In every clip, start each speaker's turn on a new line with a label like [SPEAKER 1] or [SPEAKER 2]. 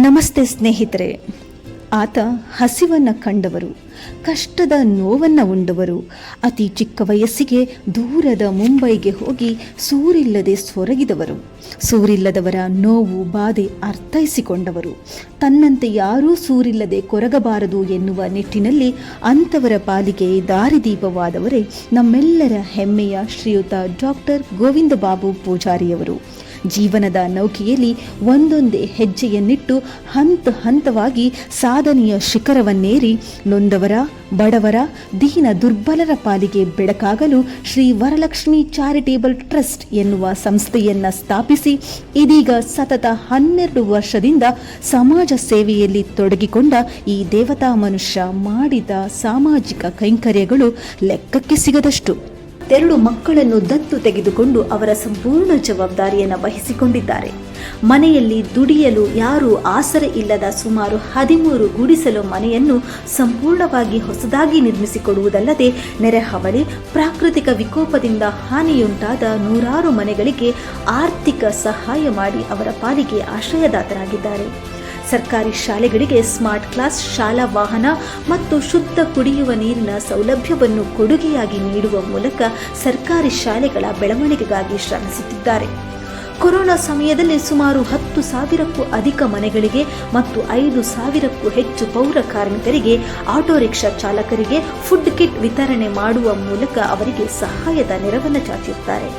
[SPEAKER 1] ನಮಸ್ತೆ ಸ್ನೇಹಿತರೆ. ಆತ ಹಸಿವನ್ನು ಕಂಡವರು, ಕಷ್ಟದ ನೋವನ್ನು ಉಂಡವರು. ಅತಿ ಚಿಕ್ಕ ವಯಸ್ಸಿಗೆ ದೂರದ ಮುಂಬೈಗೆ ಹೋಗಿ ಸೂರಿಲ್ಲದೆ ಸೊರಗಿದವರು. ಸೂರಿಲ್ಲದವರ ನೋವು ಬಾಧೆ ಅರ್ಥೈಸಿಕೊಂಡವರು. ತನ್ನಂತೆ ಯಾರೂ ಸೂರಿಲ್ಲದೆ ಕೊರಗಬಾರದು ಎನ್ನುವ ನಿಟ್ಟಿನಲ್ಲಿ ಅಂಥವರ ಪಾಲಿಗೆ ದಾರಿದೀಪವಾದವರೇ ನಮ್ಮೆಲ್ಲರ ಹೆಮ್ಮೆಯ ಶ್ರೀಯುತ ಡಾಕ್ಟರ್ ಗೋವಿಂದ ಬಾಬು ಪೂಜಾರಿಯವರು. ಜೀವನದ ನೌಕೆಯಲ್ಲಿ ಒಂದೊಂದೇ ಹೆಜ್ಜೆಯನ್ನಿಟ್ಟು ಹಂತ ಹಂತವಾಗಿ ಸಾಧನೆಯ ಶಿಖರವನ್ನೇರಿ ನೊಂದವರ, ಬಡವರ, ದೀನ ದುರ್ಬಲರ ಪಾಲಿಗೆ ಬೆಳಕಾಗಲು ಶ್ರೀ ವರಲಕ್ಷ್ಮಿ ಚಾರಿಟೇಬಲ್ ಟ್ರಸ್ಟ್ ಎನ್ನುವ ಸಂಸ್ಥೆಯನ್ನ ಸ್ಥಾಪಿಸಿ ಇದೀಗ ಸತತ ಹನ್ನೆರಡು ವರ್ಷದಿಂದ ಸಮಾಜ ಸೇವೆಯಲ್ಲಿ ತೊಡಗಿಕೊಂಡ ಈ ದೇವತಾ ಮನುಷ್ಯ ಮಾಡಿದ ಸಾಮಾಜಿಕ ಕೈಂಕರ್ಯಗಳು ಲೆಕ್ಕಕ್ಕೆ ಸಿಗದಷ್ಟು. ಎರಡು ಮಕ್ಕಳನ್ನು ದತ್ತು ತೆಗೆದುಕೊಂಡು ಅವರ ಸಂಪೂರ್ಣ ಜವಾಬ್ದಾರಿಯನ್ನು ವಹಿಸಿಕೊಂಡಿದ್ದಾರೆ. ಮನೆಯಲ್ಲಿ ದುಡಿಯಲು ಯಾರೂ ಆಸರೆ ಇಲ್ಲದ ಸುಮಾರು ಹದಿಮೂರು ಗುಡಿಸಲು ಮನೆಯನ್ನು ಸಂಪೂರ್ಣವಾಗಿ ಹೊಸದಾಗಿ ನಿರ್ಮಿಸಿಕೊಡುವುದಲ್ಲದೆ ನೆರೆಹಾವಳಿ ಪ್ರಾಕೃತಿಕ ವಿಕೋಪದಿಂದ ಹಾನಿಯುಂಟಾದ ನೂರಾರು ಮನೆಗಳಿಗೆ ಆರ್ಥಿಕ ಸಹಾಯ ಮಾಡಿ ಅವರ ಪಾಲಿಗೆ ಆಶ್ರಯದಾತರಾಗಿದ್ದಾರೆ. ಸರ್ಕಾರಿ ಶಾಲೆಗಳಿಗೆ ಸ್ಮಾರ್ಟ್ ಕ್ಲಾಸ್, ಶಾಲಾ ವಾಹನ ಮತ್ತು ಶುದ್ಧ ಕುಡಿಯುವ ನೀರಿನ ಸೌಲಭ್ಯವನ್ನು ಕೊಡುಗೆಯಾಗಿ ನೀಡುವ ಮೂಲಕ ಸರ್ಕಾರಿ ಶಾಲೆಗಳ ಬೆಳವಣಿಗೆಗಾಗಿ ಶ್ರಮಿಸುತ್ತಿದ್ದಾರೆ. ಕೊರೋನಾ ಸಮಯದಲ್ಲಿ ಸುಮಾರು ಹತ್ತು ಸಾವಿರಕ್ಕೂ ಅಧಿಕ ಮನೆಗಳಿಗೆ ಮತ್ತು ಐದು ಸಾವಿರಕ್ಕೂ ಹೆಚ್ಚು ಪೌರ ಕಾರ್ಮಿಕರಿಗೆ, ಆಟೋ ರಿಕ್ಷಾ ಚಾಲಕರಿಗೆ ಫುಡ್ ಕಿಟ್ ವಿತರಣೆ ಮಾಡುವ ಮೂಲಕ ಅವರಿಗೆ ಸಹಾಯದ ನೆರವನ್ನು ಚಾಚಿರುತ್ತಾರೆ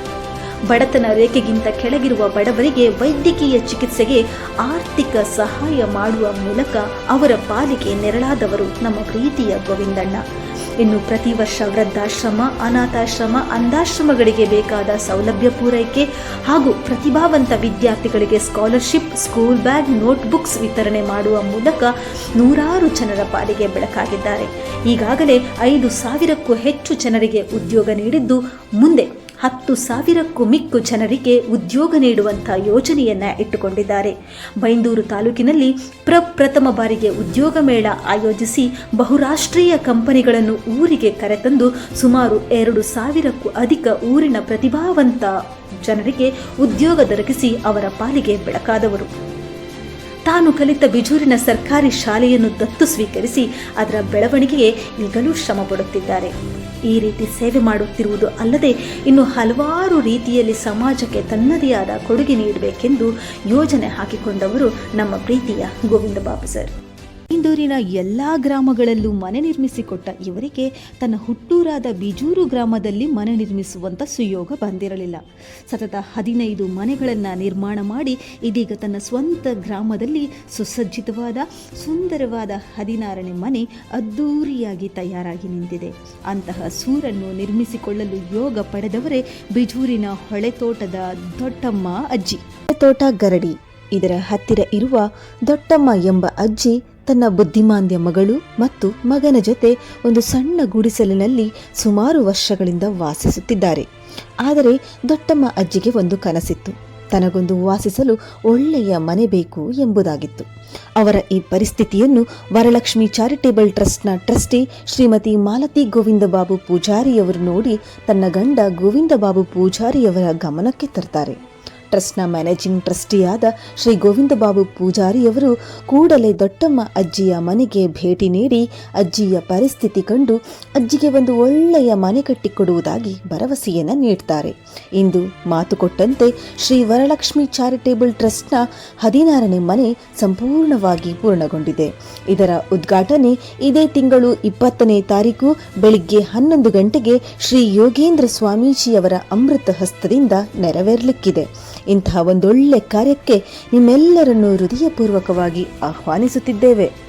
[SPEAKER 1] ಬಡತನ ರೇಖೆಗಿಂತ ಕೆಳಗಿರುವ ಬಡವರಿಗೆ ವೈದ್ಯಕೀಯ ಚಿಕಿತ್ಸೆಗೆ ಆರ್ಥಿಕ ಸಹಾಯ ಮಾಡುವ ಮೂಲಕ ಅವರ ಪಾಲಿಗೆ ನೆರಳಾದವರು ನಮ್ಮ ಪ್ರೀತಿಯ ಗೋವಿಂದಣ್ಣ. ಇನ್ನು ಪ್ರತಿ ವರ್ಷ ವೃದ್ಧಾಶ್ರಮ, ಅನಾಥಾಶ್ರಮ, ಅಂಧಾಶ್ರಮಗಳಿಗೆ ಬೇಕಾದ ಸೌಲಭ್ಯ ಪೂರೈಕೆ ಹಾಗೂ ಪ್ರತಿಭಾವಂತ ವಿದ್ಯಾರ್ಥಿಗಳಿಗೆ ಸ್ಕಾಲರ್ಶಿಪ್, ಸ್ಕೂಲ್ ಬ್ಯಾಗ್, ನೋಟ್ಬುಕ್ಸ್ ವಿತರಣೆ ಮಾಡುವ ಮೂಲಕ ನೂರಾರು ಜನರ ಪಾಲಿಗೆ ಬೆಳಕಾಗಿದ್ದಾರೆ. ಈಗಾಗಲೇ ಐದು ಸಾವಿರಕ್ಕೂ ಹೆಚ್ಚು ಜನರಿಗೆ ಉದ್ಯೋಗ ನೀಡಿದ್ದು ಮುಂದೆ ಹತ್ತು ಸಾವಿರಕ್ಕೂ ಮಿಕ್ಕು ಜನರಿಗೆ ಉದ್ಯೋಗ ನೀಡುವಂಥ ಯೋಜನೆಯನ್ನ ಇಟ್ಟುಕೊಂಡಿದ್ದಾರೆ. ಬೈಂದೂರು ತಾಲೂಕಿನಲ್ಲಿ ಪ್ರಪ್ರಥಮ ಬಾರಿಗೆ ಉದ್ಯೋಗ ಮೇಳ ಆಯೋಜಿಸಿ ಬಹುರಾಷ್ಟ್ರೀಯ ಕಂಪನಿಗಳನ್ನು ಊರಿಗೆ ಕರೆತಂದು ಸುಮಾರು ಎರಡು ಸಾವಿರಕ್ಕೂ ಅಧಿಕ ಊರಿನ ಪ್ರತಿಭಾವಂತ ಜನರಿಗೆ ಉದ್ಯೋಗ ದೊರಕಿಸಿ ಅವರ ಪಾಲಿಗೆ ಬೆಳಕಾದವರು. ತಾನು ಕಲಿತ ಬಿಜೂರಿನ ಸರ್ಕಾರಿ ಶಾಲೆಯನ್ನು ದತ್ತು ಸ್ವೀಕರಿಸಿ ಅದರ ಬೆಳವಣಿಗೆಗೆ ಈಗಲೂ ಶ್ರಮ ಪಡುತ್ತಿದ್ದಾರೆ. ಈ ರೀತಿ ಸೇವೆ ಮಾಡುತ್ತಿರುವುದು ಅಲ್ಲದೆ ಇನ್ನು ಹಲವಾರು ರೀತಿಯಲ್ಲಿ ಸಮಾಜಕ್ಕೆ ತನ್ನದೇ ಆದ ಕೊಡುಗೆ ನೀಡಬೇಕೆಂದು ಯೋಜನೆ ಹಾಕಿಕೊಂಡವರು ನಮ್ಮ ಪ್ರೀತಿಯ ಗೋವಿಂದ ಬಾಬು ಸರ್. ಇಂದೂರಿನ ಎಲ್ಲ ಗ್ರಾಮಗಳಲ್ಲೂ ಮನೆ ನಿರ್ಮಿಸಿಕೊಟ್ಟ ಇವರಿಗೆ ತನ್ನ ಹುಟ್ಟೂರಾದ ಬಿಜೂರು ಗ್ರಾಮದಲ್ಲಿ ಮನೆ ನಿರ್ಮಿಸುವಂಥ ಸುಯೋಗ ಬಂದಿರಲಿಲ್ಲ. ಸತತ ಹದಿನೈದು ಮನೆಗಳನ್ನು ನಿರ್ಮಾಣ ಮಾಡಿ ಇದೀಗ ತನ್ನ ಸ್ವಂತ ಗ್ರಾಮದಲ್ಲಿ ಸುಸಜ್ಜಿತವಾದ, ಸುಂದರವಾದ ಹದಿನಾರನೇ ಮನೆ ಅದ್ಧೂರಿಯಾಗಿ ತಯಾರಾಗಿ ನಿಂತಿದೆ. ಅಂತಹ ಸೂರನ್ನು ನಿರ್ಮಿಸಿಕೊಳ್ಳಲು ಯೋಗ ಪಡೆದವರೇ ಬಿಜೂರಿನ ಹೊಳೆತೋಟದ ದೊಡ್ಡಮ್ಮ ಅಜ್ಜಿ. ಹೊಳೆತೋಟ ಗರಡಿ. ಇದರ ಹತ್ತಿರ ಇರುವ ದೊಡ್ಡಮ್ಮ ಎಂಬ ಅಜ್ಜಿ ತನ್ನ ಬುದ್ಧಿಮಾಂದ್ಯ ಮಗಳು ಮತ್ತು ಮಗನ ಜೊತೆ ಒಂದು ಸಣ್ಣ ಗುಡಿಸಲಿನಲ್ಲಿ ಸುಮಾರು ವರ್ಷಗಳಿಂದ ವಾಸಿಸುತ್ತಿದ್ದಾರೆ. ಆದರೆ ದೊಡ್ಡಮ್ಮ ಅಜ್ಜಿಗೆ ಒಂದು ಕನಸಿತ್ತು. ತನಗೊಂದು ವಾಸಿಸಲು ಒಳ್ಳೆಯ ಮನೆ ಬೇಕು ಎಂಬುದಾಗಿತ್ತು. ಅವರ ಈ ಪರಿಸ್ಥಿತಿಯನ್ನು ವರಲಕ್ಷ್ಮಿ ಚಾರಿಟೇಬಲ್ ಟ್ರಸ್ಟ್ನ ಟ್ರಸ್ಟಿ ಶ್ರೀಮತಿ ಮಾಲತಿ ಗೋವಿಂದ ಬಾಬು ಪೂಜಾರಿಯವರು ನೋಡಿ ತನ್ನ ಗಂಡ ಗೋವಿಂದ ಬಾಬು ಪೂಜಾರಿಯವರ ಗಮನಕ್ಕೆ ತರ್ತಾರೆ. ಟ್ರಸ್ಟ್ನ ಮ್ಯಾನೇಜಿಂಗ್ ಟ್ರಸ್ಟಿಯಾದ ಶ್ರೀ ಗೋವಿಂದ ಬಾಬು ಪೂಜಾರಿಯವರು ಕೂಡಲೇ ದೊಡ್ಡಮ್ಮ ಅಜ್ಜಿಯ ಮನೆಗೆ ಭೇಟಿ ನೀಡಿ ಅಜ್ಜಿಯ ಪರಿಸ್ಥಿತಿ ಕಂಡು ಅಜ್ಜಿಗೆ ಒಂದು ಒಳ್ಳೆಯ ಮನೆ ಕಟ್ಟಿಕೊಡುವುದಾಗಿ ಭರವಸೆಯನ್ನು ನೀಡ್ತಾರೆ. ಇಂದು ಮಾತು ಕೊಟ್ಟಂತೆ ಶ್ರೀ ವರಲಕ್ಷ್ಮಿ ಚಾರಿಟೇಬಲ್ ಟ್ರಸ್ಟ್ನ ಹದಿನಾರನೇ ಮನೆ ಸಂಪೂರ್ಣವಾಗಿ ಪೂರ್ಣಗೊಂಡಿದೆ. ಇದರ ಉದ್ಘಾಟನೆ ಇದೇ ತಿಂಗಳು ಇಪ್ಪತ್ತನೇ ತಾರೀಕು ಬೆಳಿಗ್ಗೆ ಹನ್ನೊಂದು ಗಂಟೆಗೆ ಶ್ರೀ ಯೋಗೇಂದ್ರ ಸ್ವಾಮೀಜಿಯವರ ಅಮೃತ ಹಸ್ತದಿಂದ ನೆರವೇರಲಿಕ್ಕಿದೆ. ಇಂತಹ ಒಂದೊಳ್ಳೆ ಕಾರ್ಯಕ್ಕೆ ನಿಮ್ಮೆಲ್ಲರನ್ನು ಹೃದಯಪೂರ್ವಕವಾಗಿ ಆಹ್ವಾನಿಸುತ್ತಿದ್ದೇವೆ.